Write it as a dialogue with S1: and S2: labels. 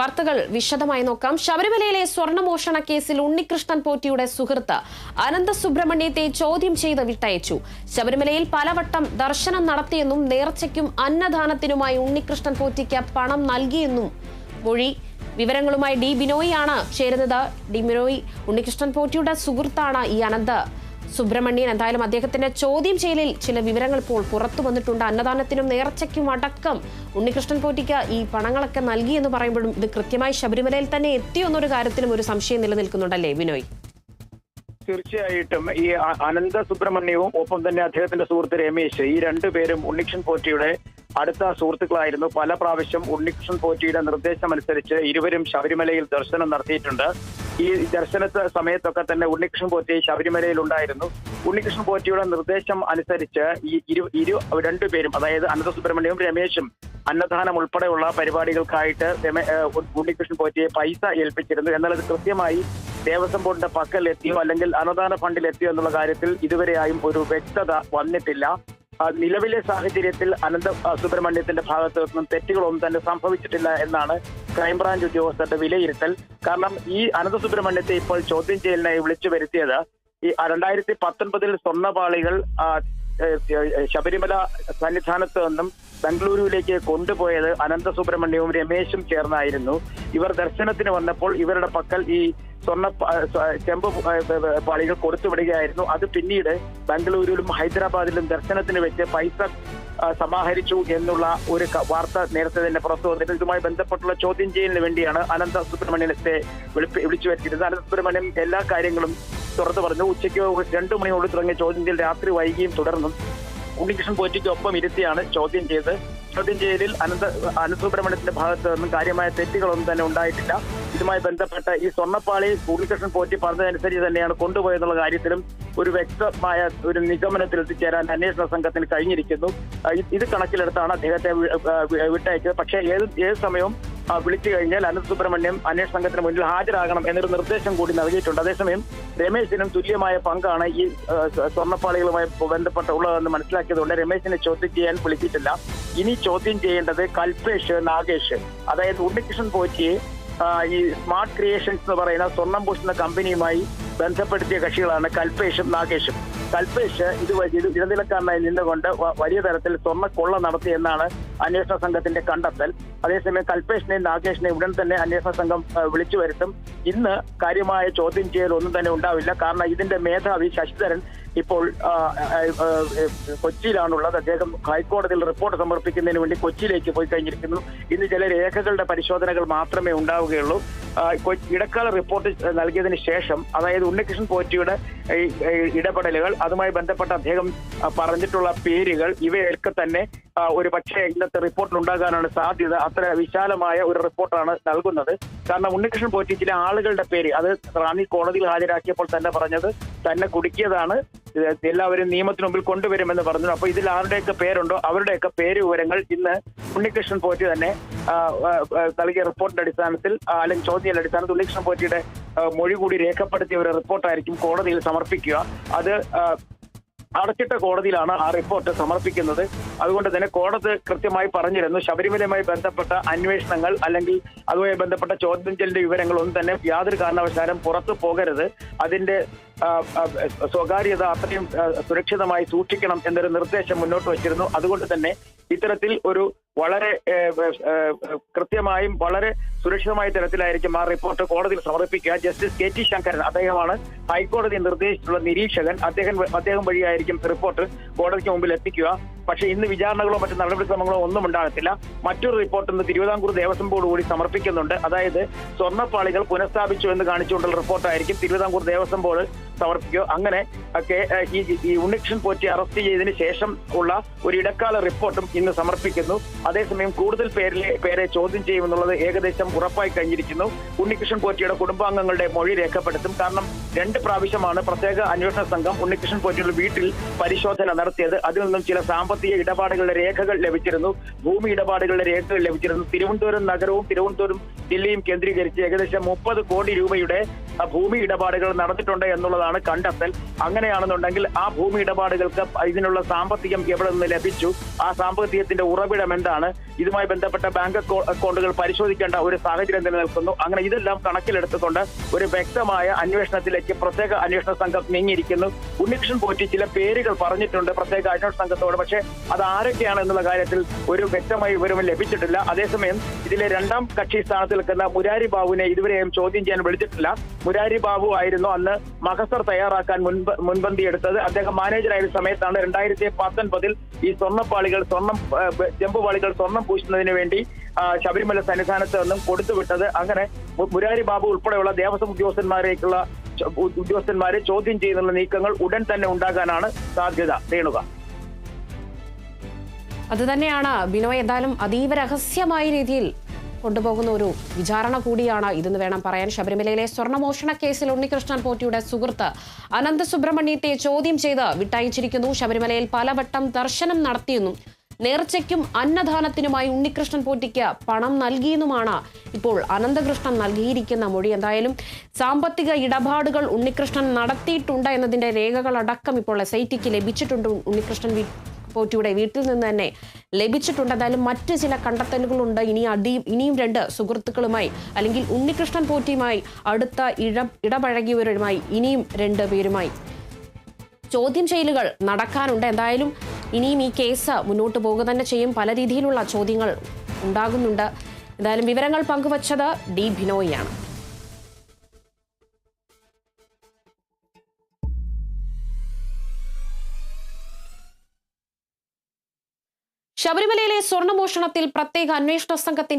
S1: വാർത്തകൾ വിശദമായി നോക്കാം. ശബരിമലയിലെ സ്വർണമോഷണ കേസിൽ ഉണ്ണികൃഷ്ണൻ പോറ്റിയുടെ സുഹൃത്ത് അനന്ത സുബ്രഹ്മണ്യത്തെ ചോദ്യം ചെയ്ത് വിട്ടയച്ചു. ശബരിമലയിൽ പലവട്ടം ദർശനം നടത്തിയെന്നും നേർച്ചയ്ക്കും അന്നദാനത്തിനുമായി ഉണ്ണികൃഷ്ണൻ പോറ്റിക്ക് പണം നൽകിയെന്നും മൊഴി. വിവരങ്ങളുമായി ഡി ബിനോയി ആണ് ചേരുന്നത്. ഡി ബിനോയി ഉണ്ണികൃഷ്ണൻ പോറ്റിയുടെ സുഹൃത്താണ് ഈ അനന്ത്. സുബ്രഹ്മണ്യൻ. എന്തായാലും അദ്ദേഹത്തിന്റെ ചോദ്യം ചെയ്യലിൽ ചില വിവരങ്ങൾ ഇപ്പോൾ പുറത്തു വന്നിട്ടുണ്ട്. അന്നദാനത്തിനും നേർച്ചയ്ക്കും അടക്കം ഉണ്ണികൃഷ്ണൻ പോറ്റിക്ക് ഈ പണങ്ങളൊക്കെ നൽകി എന്ന് പറയുമ്പോഴും ഇത് കൃത്യമായി ശബരിമലയിൽ തന്നെ എത്തിയെന്നൊരു കാര്യത്തിലും ഒരു സംശയം നിലനിൽക്കുന്നുണ്ടല്ലേ വിനോയ്?
S2: തീർച്ചയായിട്ടും ഈ അനന്ത സുബ്രഹ്മണ്യവും ഒപ്പം തന്നെ അദ്ദേഹത്തിന്റെ സുഹൃത്ത് രമേശ് ഈ രണ്ടുപേരും ഉണ്ണികൃഷ്ണൻ പോറ്റിയുടെ അടുത്ത സുഹൃത്തുക്കളായിരുന്നു. പല പ്രാവശ്യം ഉണ്ണികൃഷ്ണൻ പോറ്റിയുടെ നിർദ്ദേശമനുസരിച്ച് ഇരുവരും ശബരിമലയിൽ ദർശനം നടത്തിയിട്ടുണ്ട്. ഈ ദർശന സമയത്തൊക്കെ തന്നെ ഉണ്ണികൃഷ്ണൻ പോറ്റി ശബരിമലയിൽ ഉണ്ടായിരുന്നു. ഉണ്ണികൃഷ്ണൻ പോറ്റിയുടെ നിർദ്ദേശം അനുസരിച്ച് ഈ ഇരു ഇരു രണ്ടുപേരും അതായത് അനന്ത സുബ്രഹ്മണ്യവും രമേശും അന്നദാനം ഉൾപ്പെടെയുള്ള പരിപാടികൾക്കായിട്ട് ഉണ്ണികൃഷ്ണൻ പോറ്റിയെ പൈസ ഏൽപ്പിച്ചിരുന്നു. എന്നാൽ അത് കൃത്യമായി ദേവസ്വം ബോർഡിന്റെ പക്കൽ എത്തിയോ അല്ലെങ്കിൽ അനുദാന ഫണ്ടിൽ എത്തിയോ എന്നുള്ള കാര്യത്തിൽ ഇതുവരെയായും ഒരു വ്യക്തത വന്നിട്ടില്ല. നിലവിലെ സാഹചര്യത്തിൽ അനന്ത സുബ്രഹ്മണ്യത്തിന്റെ ഭാഗത്ത് നിന്നും തെറ്റുകളൊന്നും തന്നെ സംഭവിച്ചിട്ടില്ല എന്നാണ് ക്രൈംബ്രാഞ്ച് ഉദ്യോഗസ്ഥരുടെ വിലയിരുത്തൽ. കാരണം ഈ അനന്ത സുബ്രഹ്മണ്യത്തെ ഇപ്പോൾ ചോദ്യം ചെയ്യലിനായി വിളിച്ചു വരുത്തിയത് ഈ രണ്ടായിരത്തി പത്തൊൻപതിൽ സ്വർണപാളികൾ ശബരിമല സന്നിധാനത്ത് നിന്നും ബംഗളൂരുവിലേക്ക് കൊണ്ടുപോയത് അനന്ത സുബ്രഹ്മണ്യവും രമേശും ചേർന്നായിരുന്നു. ഇവർ ദർശനത്തിന് വന്നപ്പോൾ ഇവരുടെ പക്കൽ ഈ സ്വർണ ചെമ്പ് പാളികൾ കൊടുത്തുവിടുകയായിരുന്നു. അത് പിന്നീട് ബംഗളൂരുവിലും ഹൈദരാബാദിലും ദർശനത്തിന് വെച്ച് പൈസ സമാഹരിച്ചു എന്നുള്ള ഒരു വാർത്ത നേരത്തെ തന്നെ പുറത്തു വന്നിട്ട് ഇതുമായി ബന്ധപ്പെട്ടുള്ള ചോദ്യം ചെയ്യലിന് വേണ്ടിയാണ് അനന്ത സുബ്രഹ്മണ്യത്തെ വിളിപ്പി- വിളിച്ചു വരുത്തിയിരുന്നത്. അനന്ത സുബ്രഹ്മണ്യൻ എല്ലാ കാര്യങ്ങളും തുറന്നു പറഞ്ഞു. ഉച്ചയ്ക്ക് രണ്ടു മണിയോട് തുടങ്ങിയ ചോദ്യം ചെയ്യൽ രാത്രി വൈകിയും തുടർന്നും ഉണ്ണികൃഷ്ണൻ പോറ്റിക്ക് ഒപ്പം ഇരുത്തിയാണ് ചോദ്യം ചെയ്ത് ചോദ്യം ചെയ്യലിൽ അനന്ത അനന്തസുബ്രഹ്മണ്യത്തിന്റെ ഭാഗത്ത് നിന്നും കാര്യമായ തെറ്റുകളൊന്നും തന്നെ ഉണ്ടായിട്ടില്ല. ഇതുമായി ബന്ധപ്പെട്ട ഈ സ്വർണപ്പാളി ഉണ്ണികൃഷ്ണൻ പോറ്റി പറഞ്ഞതനുസരിച്ച് തന്നെയാണ് കൊണ്ടുപോയെന്നുള്ള കാര്യത്തിലും ഒരു വ്യക്തമായ ഒരു നിഗമനത്തിൽ എത്തിച്ചേരാൻ അന്വേഷണ സംഘത്തിന് കഴിഞ്ഞിരിക്കുന്നു. ഇത് കണക്കിലെടുത്താണ് അദ്ദേഹത്തെ വിട്ടയച്ചത്. പക്ഷേ ഏത് ഏത് സമയവും വിളിച്ചു കഴിഞ്ഞാൽ അനന്ത് സുബ്രഹ്മണ്യം അന്വേഷണ സംഘത്തിന് മുന്നിൽ ഹാജരാകണം എന്നൊരു നിർദ്ദേശം കൂടി നൽകിയിട്ടുണ്ട്. അതേസമയം രമേശിനും തുല്യമായ പങ്കാണ് ഈ സ്വർണപ്പാളികളുമായി ബന്ധപ്പെട്ട ഉള്ളതെന്ന് മനസ്സിലാക്കിയതുകൊണ്ട് രമേശിനെ ചോദ്യം ചെയ്യാൻ വിളിച്ചിട്ടില്ല. ഇനി ചോദ്യം ചെയ്യേണ്ടത് കൽപേഷ് നാഗേഷ്. അതായത് ഉണ്ണികൃഷ്ണൻ പോറ്റിയെ ഈ സ്മാർട്ട് ക്രിയേഷൻസ് എന്ന് പറയുന്ന സ്വർണം പൂശുന്ന കമ്പനിയുമായി ബന്ധപ്പെടുത്തിയ കക്ഷികളാണ് കൽപേഷും നാഗേഷും. കൽപേഷ് ഇത് ഇടനിലക്കാരനായി നിന്നുകൊണ്ട് വലിയ തരത്തിൽ സ്വർണ കൊള്ള നടത്തിയെന്നാണ് അന്വേഷണ സംഘത്തിന്റെ കണ്ടെത്തൽ. അതേസമയം കൽപേഷിനെയും നാഗേഷിനെയും ഉടൻ തന്നെ അന്വേഷണ സംഘം വിളിച്ചു വരുത്തും. ഇന്ന് കാര്യമായ ചോദ്യം ചെയ്യൽ ഒന്നും തന്നെ ഉണ്ടാവില്ല. കാരണം ഇതിന്റെ മേധാവി ശശിധരൻ ഇപ്പോൾ കൊച്ചിയിലാണുള്ളത്. അദ്ദേഹം ഹൈക്കോടതിയിൽ റിപ്പോർട്ട് സമർപ്പിക്കുന്നതിന് വേണ്ടി കൊച്ചിയിലേക്ക് പോയി കഴിഞ്ഞിരിക്കുന്നു. ഇന്ന് ചില രേഖകളുടെ പരിശോധനകൾ മാത്രമേ ഉണ്ടാവുകയുള്ളൂ. ഇടക്കാല റിപ്പോർട്ട് നൽകിയതിന് ശേഷം അതായത് ഉണ്ണികൃഷ്ണൻ പോറ്റിയുടെ ഇടപെടലുകൾ അതുമായി ബന്ധപ്പെട്ട അദ്ദേഹം പറഞ്ഞിട്ടുള്ള പേരുകൾ ഇവയൊക്കെ തന്നെ ഒരു പക്ഷേ ഇന്നത്തെ റിപ്പോർട്ടിൽ ഉണ്ടാകാനാണ് സാധ്യത. അത്ര വിശാലമായ ഒരു റിപ്പോർട്ടാണ് നൽകുന്നത്. കാരണം ഉണ്ണികൃഷ്ണൻ പോറ്റി ചില ആളുകളുടെ പേര് അത് റാന്നി കോടതിയിൽ ഹാജരാക്കിയപ്പോൾ തന്നെ പറഞ്ഞത് തന്നെ കുടുക്കിയതാണ്. എല്ലാവരും നിയമത്തിന് മുമ്പിൽ കൊണ്ടുവരുമെന്ന് പറഞ്ഞു. അപ്പൊ ഇതിൽ ആരുടെയൊക്കെ പേരുണ്ടോ? അവരുടെയൊക്കെ പേര് വിവരങ്ങൾ ഇന്ന് ഉണ്ണികൃഷ്ണൻ പോറ്റി തന്നെ നൽകിയ റിപ്പോർട്ടിന്റെ അടിസ്ഥാനത്തിൽ അല്ലെങ്കിൽ ചോദ്യത്തിന്റെ അടിസ്ഥാനത്തിൽ ഉണ്ണികൃഷ്ണൻ പോറ്റിയുടെ മൊഴി കൂടി രേഖപ്പെടുത്തിയ ഒരു റിപ്പോർട്ടായിരിക്കും കോടതിയിൽ സമർപ്പിക്കുക. അത് അടച്ചിട്ട കോടതിയിലാണ് ആ റിപ്പോർട്ട് സമർപ്പിക്കുന്നത്. അതുകൊണ്ട് തന്നെ കോടതി കൃത്യമായി പറഞ്ഞിരുന്നു. ശബരിമലയുമായി ബന്ധപ്പെട്ട അന്വേഷണങ്ങൾ അല്ലെങ്കിൽ അതുമായി ബന്ധപ്പെട്ട ചോദ്യം ചെയ്യലിന്റെ വിവരങ്ങൾ ഒന്നും തന്നെ യാതൊരു കാരണവശാലും പുറത്തു പോകരുത്. അതിന്റെ സ്വകാര്യത അത്രയും സുരക്ഷിതമായി സൂക്ഷിക്കണം എന്നൊരു നിർദ്ദേശം മുന്നോട്ട് വച്ചിരുന്നു. അതുകൊണ്ട് തന്നെ ഇത്തരത്തിൽ ഒരു വളരെ കൃത്യമായും വളരെ സുരക്ഷിതമായ തരത്തിലായിരിക്കും ആ റിപ്പോർട്ട് കോടതിയിൽ സമർപ്പിക്കുക. ജസ്റ്റിസ് കെ ടി ശങ്കരൻ അദ്ദേഹമാണ് ഹൈക്കോടതി നിർദ്ദേശിച്ചിട്ടുള്ള നിരീക്ഷകൻ. അദ്ദേഹം അദ്ദേഹം വഴിയായിരിക്കും റിപ്പോർട്ട് കോടതിക്ക് മുമ്പിൽ എത്തിക്കുക. പക്ഷെ ഇന്ന് വിചാരണകളോ മറ്റു നടപടിക്രമങ്ങളോ ഒന്നും ഉണ്ടാകത്തില്ല. മറ്റൊരു റിപ്പോർട്ട് ഇന്ന് തിരുവിതാംകൂർ ദേവസ്വം ബോർഡ് കൂടി സമർപ്പിക്കുന്നുണ്ട്. അതായത് സ്വർണപ്പാളികൾ പുനഃസ്ഥാപിച്ചു എന്ന് കാണിച്ചുകൊണ്ടുള്ള റിപ്പോർട്ടായിരിക്കും തിരുവിതാംകൂർ ദേവസ്വം ബോർഡ് സമർപ്പിക്കുക അങ്ങനെ ഒക്കെ ഈ ഈ ഉണ്ണികൃഷ്ണൻ പോറ്റി അറസ്റ്റ് ചെയ്തതിന് ശേഷം ഉള്ള ഒരു ഇടക്കാല റിപ്പോർട്ടും ഇന്ന് സമർപ്പിക്കുന്നു. അതേസമയം കൂടുതൽ പേരിലെ പേരെ ചോദ്യം ചെയ്യുമെന്നുള്ളത് ഏകദേശം ഉറപ്പായി കഴിഞ്ഞിരിക്കുന്നു. ഉണ്ണികൃഷ്ണൻ പോറ്റിയുടെ കുടുംബാംഗങ്ങളുടെ മൊഴി രേഖപ്പെടുത്തും. കാരണം രണ്ട് പ്രാവശ്യമാണ് പ്രത്യേക അന്വേഷണ സംഘം ഉണ്ണികൃഷ്ണൻ പോറ്റിയുടെ വീട്ടിൽ പരിശോധന നടത്തിയത്. അതിൽ നിന്നും ചില സാമ്പത്തിക ഇടപാടുകളുടെ രേഖകൾ ലഭിച്ചിരുന്നു. ഭൂമി ഇടപാടുകളുടെ രേഖകൾ ലഭിച്ചിരുന്നു. തിരുവനന്തപുരം നഗരവും തിരുവനന്തപുരം ജില്ലയും കേന്ദ്രീകരിച്ച് ഏകദേശം മുപ്പത് കോടി രൂപയുടെ ഭൂമി ഇടപാടുകൾ നടന്നിട്ടുണ്ട് എന്നുള്ളതാണ് കണ്ടെത്തൽ. അങ്ങനെയാണെന്നുണ്ടെങ്കിൽ ആ ഭൂമി ഇടപാടുകൾക്ക് ഇതിനുള്ള സാമ്പത്തികം എവിടെ നിന്ന് ലഭിച്ചു? ആ സാമ്പത്തികത്തിന്റെ ഉറവിടം എന്താണ്? ഇതുമായി ബന്ധപ്പെട്ട ബാങ്ക് അക്കൗണ്ടുകൾ പരിശോധിക്കേണ്ട ഒരു സാഹചര്യം നിലനിൽക്കുന്നു. അങ്ങനെ ഇതെല്ലാം കണക്കിലെടുത്തുകൊണ്ട് ഒരു വ്യക്തമായ അന്വേഷണത്തിലേക്ക് പ്രത്യേക അന്വേഷണ സംഘം നീങ്ങിയിരിക്കുന്നു. ഉണ്ണികൃഷ്ണൻ പോറ്റി ചില പേരുകൾ പറഞ്ഞിട്ടുണ്ട് പ്രത്യേക അന്വേഷണ സംഘത്തോട്. പക്ഷേ അത് ആരൊക്കെയാണ് എന്നുള്ള കാര്യത്തിൽ ഒരു വ്യക്തമായ വിവരവും ലഭിച്ചിട്ടില്ല. അതേസമയം ഇതിലെ രണ്ടാം കക്ഷി സ്ഥാനത്ത് നിൽക്കുന്ന മുരാരി ബാബുവിനെ ഇതുവരെയും ചോദ്യം ചെയ്യാൻ വിളിച്ചിട്ടില്ല. മുരാരി ബാബു ആയിരുന്നു അന്ന് മഹസർ തയ്യാറാക്കാൻ മുൻപ് മുൻപന്തി എടുത്തത്. അദ്ദേഹം മാനേജറായിരുന്ന സമയത്താണ് രണ്ടായിരത്തി പത്തൊൻപതിൽ ഈ സ്വർണപ്പാളികൾ സ്വർണം ചെമ്പുപാളികൾ സ്വർണം പൂശുന്നതിന് വേണ്ടി ശബരിമല സന്നിധാനത്ത് നിന്നും കൊടുത്തുവിട്ടത് അങ്ങനെ മുരാരി ബാബു ഉൾപ്പെടെയുള്ള ദേവസ്വം ഉദ്യോഗസ്ഥന്മാരേക്കുള്ള ഉദ്യോഗസ്ഥന്മാരെ ചോദ്യം ചെയ്യുന്നുള്ള നീക്കങ്ങൾ ഉടൻ തന്നെ ഉണ്ടാകാനാണ് സാധ്യത. രേണുക
S1: അത് തന്നെയാണ്. ബിനോയ് എന്തായാലും അതീവ രഹസ്യമായ രീതിയിൽ കൊണ്ടുപോകുന്ന ഒരു വിചാരണ കൂടിയാണ് ഇതെന്ന് വേണം പറയാൻ. ശബരിമലയിലെ സ്വർണമോഷണ കേസിൽ ഉണ്ണികൃഷ്ണൻ പോറ്റിയുടെ സുഹൃത്ത് അനന്ത സുബ്രഹ്മണ്യത്തെ ചോദ്യം ചെയ്ത് വിട്ടയച്ചിരിക്കുന്നു. ശബരിമലയിൽ പലവട്ടം ദർശനം നടത്തിയെന്നും നേർച്ചയ്ക്കും അന്നദാനത്തിനുമായി ഉണ്ണികൃഷ്ണൻ പോറ്റിക്ക് പണം നൽകിയെന്നുമാണ് ഇപ്പോൾ അനന്തകൃഷ്ണൻ നൽകിയിരിക്കുന്ന മൊഴി. എന്തായാലും സാമ്പത്തിക ഇടപാടുകൾ ഉണ്ണികൃഷ്ണൻ നടത്തിയിട്ടുണ്ട് എന്നതിന്റെ രേഖകളടക്കം ഇപ്പോൾ എസ് ഐ ടിക്ക് ലഭിച്ചിട്ടുണ്ട്. ഉണ്ണികൃഷ്ണൻ പോറ്റിയുടെ വീട്ടിൽ നിന്ന് തന്നെ ലഭിച്ചിട്ടുണ്ട്. എന്തായാലും മറ്റ് ചില കണ്ടെത്തലുകളുണ്ട്. ഇനി അടി ഇനിയും രണ്ട് സുഹൃത്തുക്കളുമായി അല്ലെങ്കിൽ ഉണ്ണികൃഷ്ണൻ പോറ്റിയുമായി അടുത്ത ഇട ഇടപഴകിയവരുമായി ഇനിയും രണ്ട് പേരുമായി ചോദ്യം ചെയ്യലുകൾ നടക്കാനുണ്ട്. എന്തായാലും ഇനിയും ഈ കേസ് മുന്നോട്ട് പോകുക തന്നെ ചെയ്യും. പല രീതിയിലുള്ള ചോദ്യങ്ങൾ ഉണ്ടാകുന്നുണ്ട്. എന്തായാലും വിവരങ്ങൾ പങ്കുവച്ചത് ഡി ബിനോയിയാണ്. ശബരിമലയിലെ സ്വർണമോഷണത്തിൽ പ്രത്യേക അന്വേഷണ സംഘത്തിന്റെ